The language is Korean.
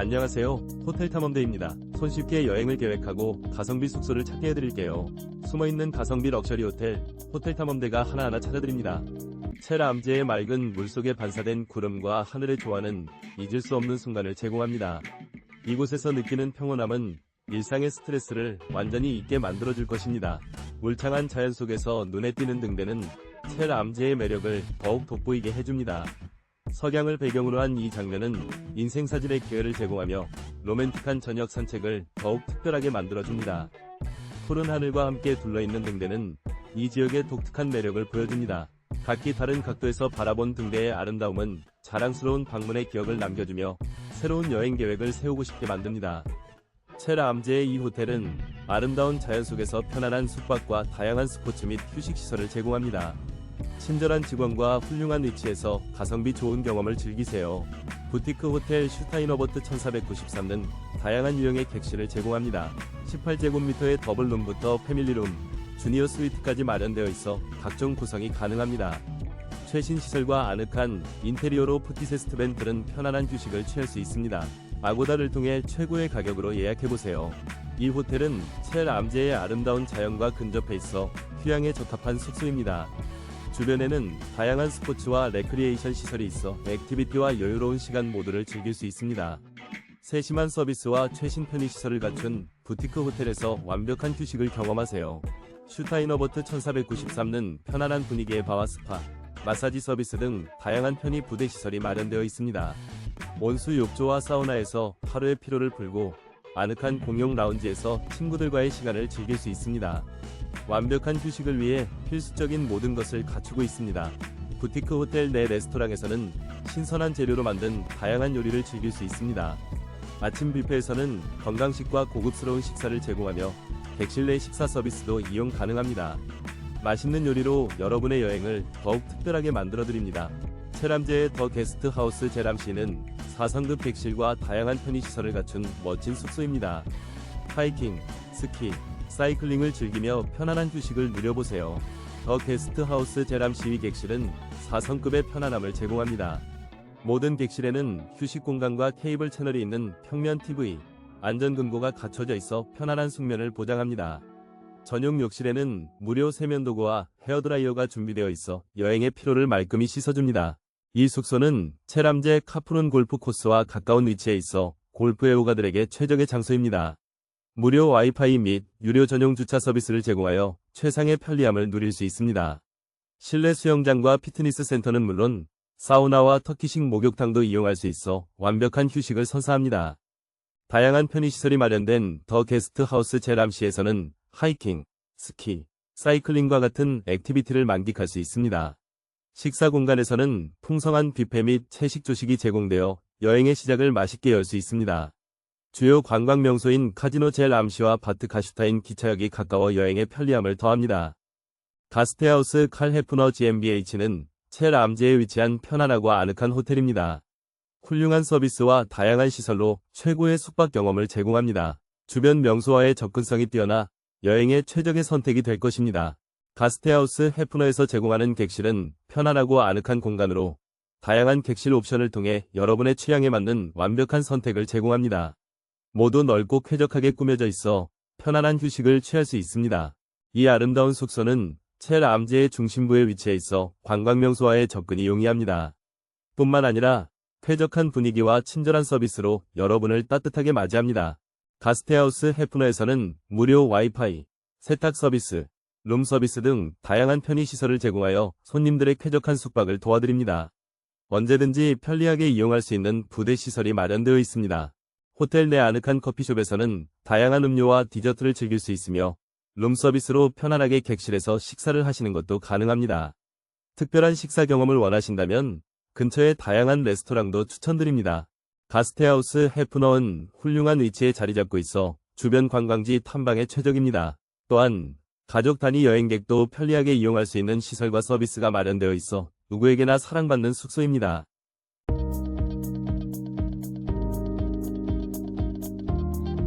안녕하세요. 호텔 탐험대입니다. 손쉽게 여행을 계획하고 가성비 숙소를 찾게 해드릴게요. 숨어있는 가성비 럭셔리 호텔, 호텔 탐험대가 하나하나 찾아드립니다. 체라암제의 맑은 물속에 반사된 구름과 하늘의 조화는 잊을 수 없는 순간을 제공합니다. 이곳에서 느끼는 평온함은 일상의 스트레스를 완전히 잊게 만들어줄 것입니다. 울창한 자연 속에서 눈에 띄는 등대는 체라암제의 매력을 더욱 돋보이게 해줍니다. 석양을 배경으로 한 이 장면은 인생 사진의 기회를 제공하며 로맨틱한 저녁 산책을 더욱 특별하게 만들어줍니다. 푸른 하늘과 함께 둘러있는 등대는 이 지역의 독특한 매력을 보여줍니다. 각기 다른 각도에서 바라본 등대의 아름다움은 자랑스러운 방문의 기억을 남겨주며 새로운 여행 계획을 세우고 싶게 만듭니다. 체라 암제의 이 호텔은 아름다운 자연 속에서 편안한 숙박과 다양한 스포츠 및 휴식 시설을 제공합니다. 친절한 직원과 훌륭한 위치에서 가성비 좋은 경험을 즐기세요. 부티크 호텔 슈타인어버트 1493는 다양한 유형의 객실을 제공합니다. 18제곱미터의 더블룸부터 패밀리룸, 주니어 스위트까지 마련되어 있어 각종 구성이 가능합니다. 최신 시설과 아늑한 인테리어로 푸티세스트 밴들은 편안한 휴식을 취할 수 있습니다. 아고다를 통해 최고의 가격으로 예약해보세요. 이 호텔은 첼 암제의 아름다운 자연과 근접해 있어 휴양에 적합한 숙소입니다. 주변에는 다양한 스포츠와 레크리에이션 시설이 있어 액티비티와 여유로운 시간 모두를 즐길 수 있습니다. 세심한 서비스와 최신 편의시설을 갖춘 부티크 호텔에서 완벽한 휴식을 경험하세요. 슈타인어버트 1493는 편안한 분위기의 바와 스파, 마사지 서비스 등 다양한 편의 부대 시설이 마련되어 있습니다. 온수 욕조와 사우나에서 하루의 피로를 풀고 아늑한 공용 라운지에서 친구들과의 시간을 즐길 수 있습니다. 완벽한 휴식을 위해 필수적인 모든 것을 갖추고 있습니다. 부티크 호텔 내 레스토랑에서는 신선한 재료로 만든 다양한 요리를 즐길 수 있습니다. 아침 뷔페에서는 건강식과 고급스러운 식사를 제공하며 객실 내 식사 서비스도 이용 가능합니다. 맛있는 요리로 여러분의 여행을 더욱 특별하게 만들어 드립니다. 체람제의 더 게스트 하우스 제람시는 4성급 객실과 다양한 편의시설을 갖춘 멋진 숙소입니다. 하이킹, 스키, 사이클링을 즐기며 편안한 휴식을 누려보세요. 더 게스트 하우스 제람 시위 객실은 4성급의 편안함을 제공합니다. 모든 객실에는 휴식 공간과 케이블 채널이 있는 평면 TV, 안전금고가 갖춰져 있어 편안한 숙면을 보장합니다. 전용 욕실에는 무료 세면도구와 헤어드라이어가 준비되어 있어 여행의 피로를 말끔히 씻어줍니다. 이 숙소는 체람제 카푸른 골프 코스와 가까운 위치에 있어 골프 애호가들에게 최적의 장소입니다. 무료 와이파이 및 유료 전용 주차 서비스를 제공하여 최상의 편리함을 누릴 수 있습니다. 실내 수영장과 피트니스 센터는 물론 사우나와 터키식 목욕탕도 이용할 수 있어 완벽한 휴식을 선사합니다. 다양한 편의시설이 마련된 더 게스트 하우스 제람시에서는 하이킹, 스키, 사이클링과 같은 액티비티를 만끽할 수 있습니다. 식사 공간에서는 풍성한 뷔페 및 채식 조식이 제공되어 여행의 시작을 맛있게 열 수 있습니다. 주요 관광 명소인 카지노 젤 암시와 바트 카슈타인 기차역이 가까워 여행의 편리함을 더합니다. 가스테하우스 칼 헤프너 GmbH는 첼 암제에 위치한 편안하고 아늑한 호텔입니다. 훌륭한 서비스와 다양한 시설로 최고의 숙박 경험을 제공합니다. 주변 명소와의 접근성이 뛰어나 여행의 최적의 선택이 될 것입니다. 가스테하우스 헤프너에서 제공하는 객실은 편안하고 아늑한 공간으로 다양한 객실 옵션을 통해 여러분의 취향에 맞는 완벽한 선택을 제공합니다. 모두 넓고 쾌적하게 꾸며져 있어 편안한 휴식을 취할 수 있습니다. 이 아름다운 숙소는 첼 암제의 중심부에 위치해 있어 관광 명소와의 접근이 용이합니다. 뿐만 아니라 쾌적한 분위기와 친절한 서비스로 여러분을 따뜻하게 맞이합니다. 가스테하우스 헤프너에서는 무료 와이파이, 세탁 서비스, 룸 서비스 등 다양한 편의시설을 제공하여 손님들의 쾌적한 숙박을 도와드립니다. 언제든지 편리하게 이용할 수 있는 부대 시설이 마련되어 있습니다. 호텔 내 아늑한 커피숍에서는 다양한 음료와 디저트를 즐길 수 있으며 룸 서비스로 편안하게 객실에서 식사를 하시는 것도 가능합니다. 특별한 식사 경험을 원하신다면 근처의 다양한 레스토랑도 추천드립니다. 가스테하우스 해프너는 훌륭한 위치에 자리 잡고 있어 주변 관광지 탐방에 최적입니다. 또한 가족 단위 여행객도 편리하게 이용할 수 있는 시설과 서비스가 마련되어 있어 누구에게나 사랑받는 숙소입니다.